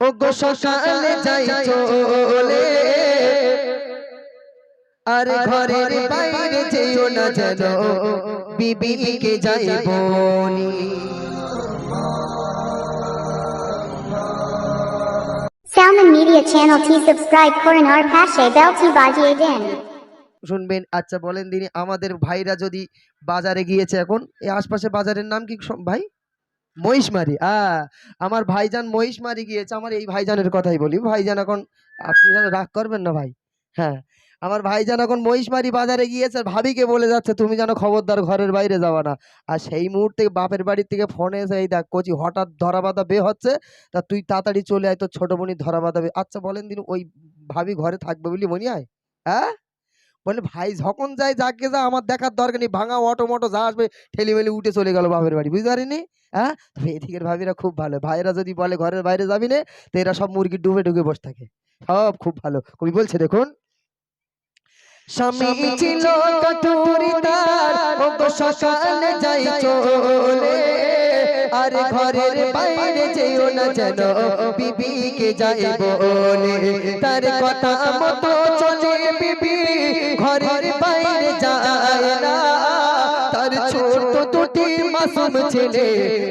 ও গো সকালে যাই চলে। আর ঘরের বাইরে যেও না যেন বিবিকে যাই বলি Salmon Media Channel T subscribe করেন আর পাশে বেলটি বাজিয়ে দেন শুনবেন আচ্ছা বলেন দিনই আমাদের ভাইরা যদি বাজারে গিয়েছে এখন এই আশপাশে বাজারের নাম কি ভাই? মহিষমারি, আ, আমার ভাইজান মহিষমারি গিয়েছে, আমার এই ভাইজানের কথাই বলি। ভাইজান এখন, আপনি যেন রাগ করবেন না ভাই হ্যাঁ। আমার ভাইজান এখন মহিষমারি বাজারে গিয়েছে, ভাবিকে বলে যাচ্ছে, তুমি যেন খবরদার ঘরের বাইরে যাওয়া না। আর সেই মুহূর্তে বাপের বাড়ির থেকে ফোনে এসে, এই দেখ, কচি হঠাৎ ধরা বাঁধা বে হচ্ছে, তা তুই তাড়াতাড়ি চলে আয়, তোর ছোট বোনই ধরা বাঁধা বে আচ্ছা বলেন দিন, ওই ভাবি ঘরে থাকবে বলি মনে হয় হ্যাঁ? বলে ভাই যখন যাই যাকে যা আমার দেখার দরকার নেই। ভাঙা অটো মটো যা আসবে ঠেলি মেলি উঠে চলে গেল বাপের বাড়ি। বুঝতে পারিনি? হ্যাঁ? তবে এদিকের ভাবিরা খুব ভালো। ভাইয়েরা যদি বলে ঘরের বাইরে যাবি না তো এরা সব মুরগি ডুবে ডুবে বসে থাকে। সব খুব ভালো। কবি বলছে দেখুন। স্বামী ছিল কটুরি তার ও গো সকালে যাই চলে। আর ঘরের বাইরে যেও না যেন বিবিকে যাই বলে। তার কথা মতো চলে বিবি। ঘরের বাইরে যায় না। তার ছোট দুটি মাসুম ছেলে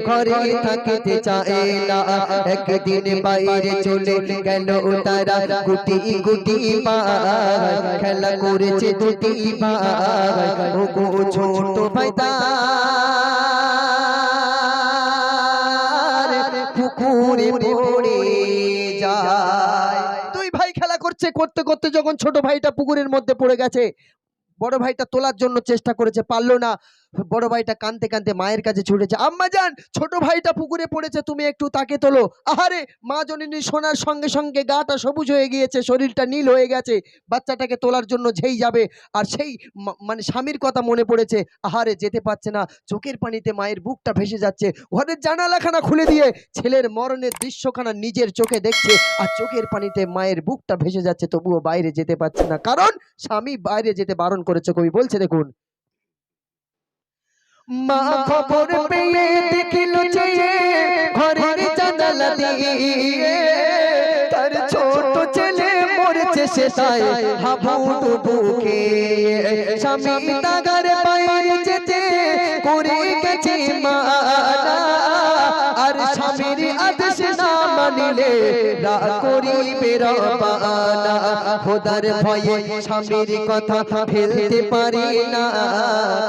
ঘরে থাকতে চায় না। একদিন বাইরে চলে গেল তারা। গুটি গুটি পায় খেলা করেছে দুটি ভাই ও ছোট ভাই করছে, করতে করতে যখন ছোট ভাইটা পুকুরের মধ্যে পড়ে গেছে, বড় ভাইটা তোলার জন্য চেষ্টা করেছে, পারল না। বড় ভাইটা কানতে কানতে মায়ের কাছে ছুটেছে, আম্মা যান, ছোট ভাইটা পুকুরে পড়েছে, তুমি একটু তাকে তোলো। আহারে, মা জননী শোনার সঙ্গে সঙ্গে গাটা সবুজ হয়ে গিয়েছে, শরীরটা নীল হয়ে গেছে, বাচ্চাটাকে তোলার জন্য যেই যাবে, আর সেই মানে স্বামীর কথা মনে পড়েছে, আহারে, যেতে পারছে না, চোখের পানিতে মায়ের বুকটা ভেসে যাচ্ছে, ঘরের জানালাখানা খুলে দিয়ে ছেলের মরণের দৃশ্যখানা নিজের চোখে দেখছে, আর চোখের পানিতে মায়ের বুকটা ভেসে যাচ্ছে, তবুও বাইরে যেতে পারছে না, কারণ স্বামী বাইরে যেতে বারণ করেছে, কবি বলছে দেখুন। মা খবর পেয়ে দেখিল যে ঘরের জানালা দিয়ে তার ছোট ছেলে মরেছে সে তাই বুকে স্বামী যেতে করে গেছে মানা রা করিবে রবানা। খোদার ভয়ে স্বামীর কথা ফেলতে পারি না।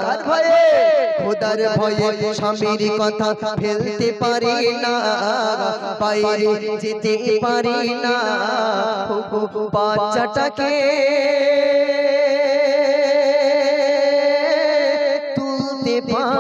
কার ভয়ে? খোদার ভয়ে স্বামীর কথা ফেলতে পারি না। বাইরে যেতে পারি না। বাচ্চাটাকে তুলতে পারে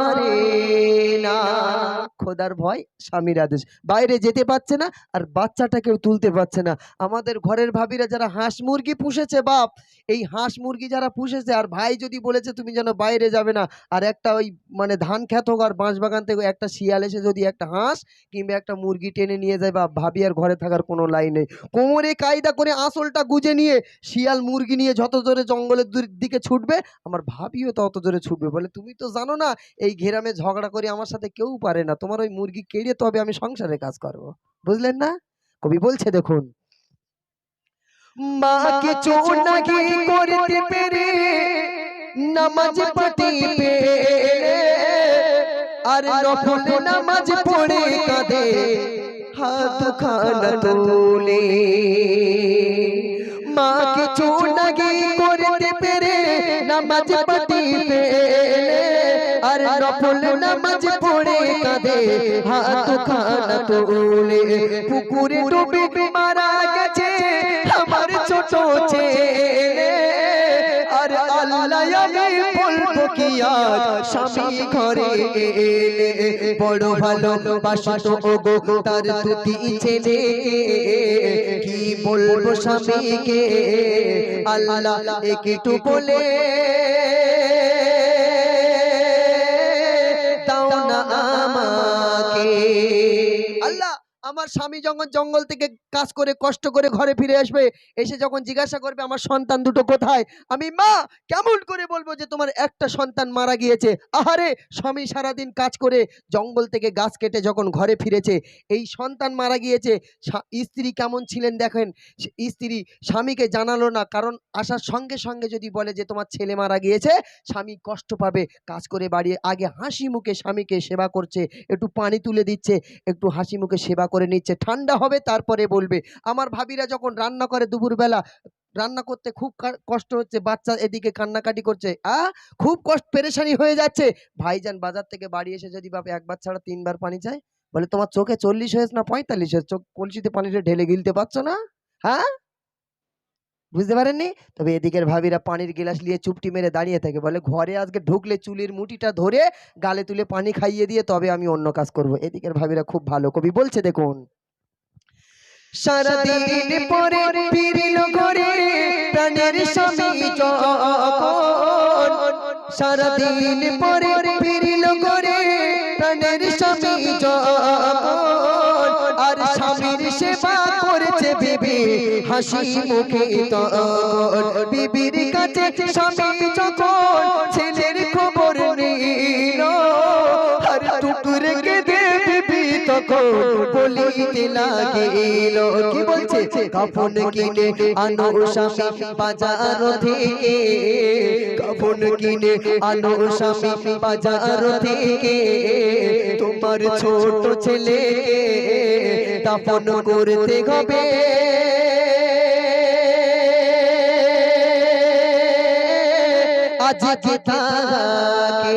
খোদার ভয় স্বামীর আদেশ। বাইরে যেতে পারছে না আর বাচ্চাটাকেও তুলতে পারছে না। আমাদের ঘরের ভাবিরা যারা হাঁস মুরগি পুষেছে, বাপ, এই হাঁস মুরগি যারা পুষেছে আর ভাই যদি বলেছে তুমি যেন বাইরে যাবে না, আর একটা ওই মানে ধান খেত হোক আর বাঁশ বাগান থেকে একটা শিয়াল এসে যদি একটা হাঁস কিংবা একটা মুরগি টেনে নিয়ে যায় বা ভাবি আর ঘরে থাকার কোনো লাই নেই। কোমরে কায়দা করে আঁচলটা গুজে নিয়ে শিয়াল মুরগি নিয়ে যত জোরে জঙ্গলের দিকে ছুটবে, আমার ভাবিও তত জোরে ছুটবে। বলে, তুমি তো জানো না, এই ঘেরামে ঝগড়া করে আমার সাথে কেউ পারে না। তোমার ওই মুরগি কেড়ে তবে আমি সংসারে কাজ করব। বুঝলেন না? কবি বলছে, দেখুন। মা কিছু নাকি করতে পেরে, নামাজ পড়তে আর নফল নামাজ পড়ে কাঁদে, হাত খানা তোলে। মা কিছু নাকি করতে পেরে, নামাজ আর নফল নামাজ পড়ে কাঁদে হাত খানা তোলে পুকুরে ডুবে মারা গেছে আমার ছোট ছেলে আর আল্লাহ আমি বলব কি আজ স্বামী ঘরে এলে বড় ভালো বাসত ওগো তার দুটি ছেলে কি বলব স্বামীকে আল্লাহ একটু বলে আমার স্বামী যখন জঙ্গল থেকে কাজ করে, কষ্ট করে ঘরে ফিরে আসবে, এসে যখন জিজ্ঞাসা করবে, আমার সন্তান দুটো কোথায়? আমি, মা, কেমন করে বলব যে তোমার একটা সন্তান মারা গিয়েছে? আহারে, স্বামী সারাদিন কাজ করে জঙ্গল থেকে গাছ কেটে যখন ঘরে ফিরেছে, এই সন্তান মারা গিয়েছে স্ত্রী কেমন ছিলেন দেখেন? স্ত্রী স্বামীকে জানালো না, কারণ আসার সঙ্গে সঙ্গে যদি বলে যে তোমার ছেলে মারা গিয়েছে, স্বামী কষ্ট পাবে, কাজ করে বাড়ি আগে হাসি মুখে স্বামীকে সেবা করছে, একটু পানি তুলে দিচ্ছে, একটু হাসি মুখে সেবা করে নিচ্ছে। ঠান্ডা হবে, তারপরে বলবে। আমার ভাবিরা যখন রান্না করে দুপুরবেলা, রান্না করতে খুব কষ্ট হচ্ছে, বাচ্চা এদিকে কান্নাকাটি করছে, আ, খুব কষ্ট, পেরেশানি হয়ে যাচ্ছে। ভাইজান বাজার থেকে বাড়ি এসে যদি বাপ একবার ছাড়া তিনবার পানি চায়, বলে তোমার চোখে চল্লিশ হয়েছে না পঁয়তাল্লিশ হয়েছে? চোখ কলসিতে পানিটা ঢেলে গিলতে পারছ না? হ্যাঁ? বুঝতে পারেননি? তবে এদিকের ভাবিরা পানির গিলাস নিয়ে চুপটি মেরে দাঁড়িয়ে থাকে। বলে ঘরে আজকে ঢুকলে চুলির মুঠিটা ধরে গালে তুলে পানি খাইয়ে দিয়ে তবে আমি অন্য কাজ করব। এদিকের ভাবিরা খুব ভালো কবি বলছে দেখুন। সারাদিন পরে ফিরিল ঘরে প্রাণের স্বামী সারাদিন পরে হাসি মুখে বিবির কাছে স্বামী যখন ছেলের খবর নিল আর টুকুরে কেঁদে বিবি তখন বলিতে লাগিল। কি বলছে? কাফন কিনে আনো স্বামী বাজার থেকে। কাফন কিনে আনো স্বামী বাজার থেকে। তোমার ছোট ছেলেকে দাফন করতে হবে। আজকে তাকে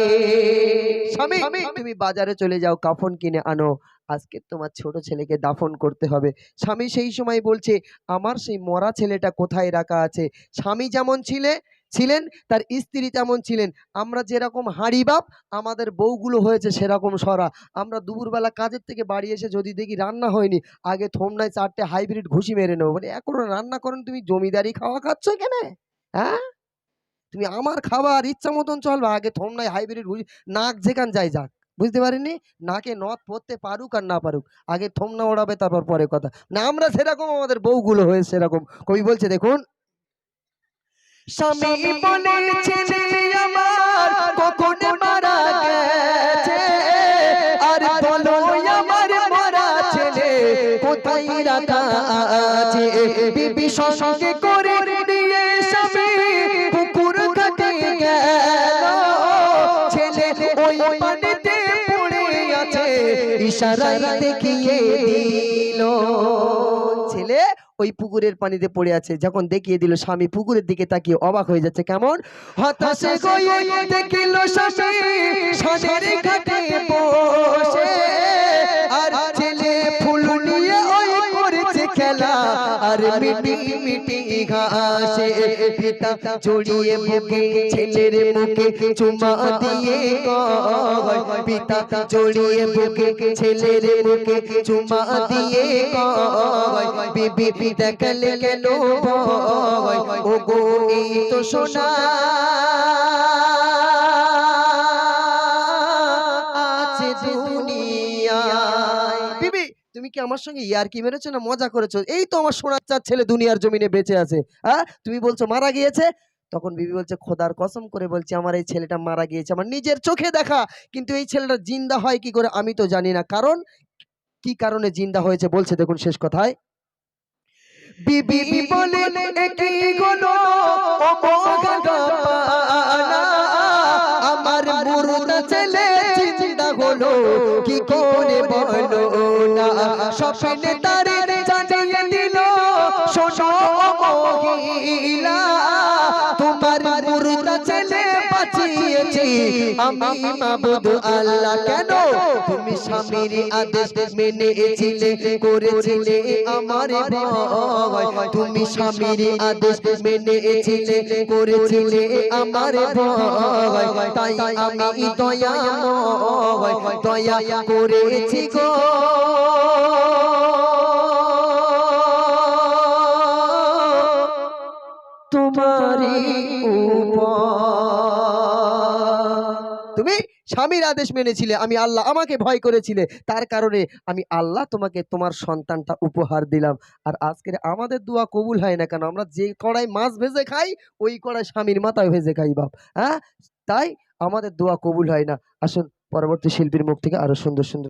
স্বামী তুমি বাজারে চলে যাও কাফন কিনে আনো। আজকে তোমার ছোট ছেলেকে দাফন করতে হবে। স্বামী সেই সময় বলছে আমার সেই মরা ছেলেটা কোথায় রাখা আছে? স্বামী যেমন ছিলে ছিলেন তার স্ত্রী তেমন ছিলেন। আমরা যেরকম হাঁড়ি বাপ আমাদের বউগুলো হয়েছে সেরকম সরা। আমরা দুপুরবেলা কাজের থেকে বাড়ি এসে যদি দেখি রান্না হয়নি আগে থমনায় চারটে হাইব্রিড ঘুষি মেরে নেব। বলে এখনও রান্না করেন? তুমি জমিদারি খাওয়া খাচ্ছ এখানে? হ্যাঁ? তুমি আমার খাবার ইচ্ছা মতন চলবে আগে থমনায় হাইব্রিড নাক যেখান যাই যাক। বুঝতে পারিনি? নাকে নথ পড়তে পারুক আর না পারুক আগে থমনা ওড়াবে তারপর পরে কথা। না আমরা সেরকম আমাদের বউগুলো হয়েছে সেরকম। কবি বলছে দেখুন। স্বামী বলে আমার কখন মারা গেছে। আর বলো আমার মারা ছেলে কোথায় রাখা আছে? বিবি ইশারায় দেখিয়ে দিল। ছেলে ওই পুকুরের পানিতে পড়ে আছে যখন দেখিয়ে দিল স্বামী পুকুরের দিকে তাকিয়ে অবাক হয়ে যাচ্ছে কেমন? হতাশে দেখিল স্বামী ঘাটে বসে। আর আর মিটি মিটি ঘাসে পিতা জড়িয়ে বুকে, ছেলের মুখে চুমা দিয়ে কয়। পিতা জড়িয়ে বুকে, ছেলের মুখে চুমা দিয়ে কয়। বিবি দেখলে কেন ভয়? ও গো এই তো সোনা। তুমি কি আমার সঙ্গে ইয়ার কি মেরেছো না মজা করেছ? এই তো আমার সোনার চার ছেলে দুনিয়ার জমিনে বেঁচে আছে। হ্যাঁ তুমি বলছো মারা গিয়েছে? তখন বিবি বলছে, খোদার কসম করে বলছি, আমার এই ছেলেটা মারা গিয়েছে। আমার নিজের চোখে দেখা। কিন্তু এই ছেলেটা জিন্দা হয় কি করে আমি তো জানি না। কারণ কি কারণে জিন্দা হয়েছে বলছে দেখুন শেষ কথায়। বিবি বলে আমার ছেলে হলো? কি করে বলো না? স্বপ্নে তারে বাঁচিয়েছি আমি মাবুদ আল্লাহ কেন? তুমি স্বামীর আদেশ মেনেছিলে, করেছিলে আমার ভয়। তুমি স্বামীর আদেশ মেনেছিলে, করেছিলে আমার ভয়। তাই আমি দয়াময় দয়া করেছি গো। তোমারই উপর তুমি স্বামীর আদেশ মেনেছিলে, আমি আল্লাহ আমাকে ভয় করেছিলে। তার কারণে আমি আল্লাহ তোমাকে তোমার সন্তানটা উপহার দিলাম। আর আজকের আমাদের দোয়া কবুল হয় না কেন? আমরা যে কড়াই মাছ ভেজে খাই, ওই কড়াই স্বামীর মাথায় ভেজে খাই বাপ। হ্যাঁ? তাই আমাদের দোয়া কবুল হয় না। আসুন পরবর্তী শিল্পীর মুখ থেকে আরও সুন্দর সুন্দর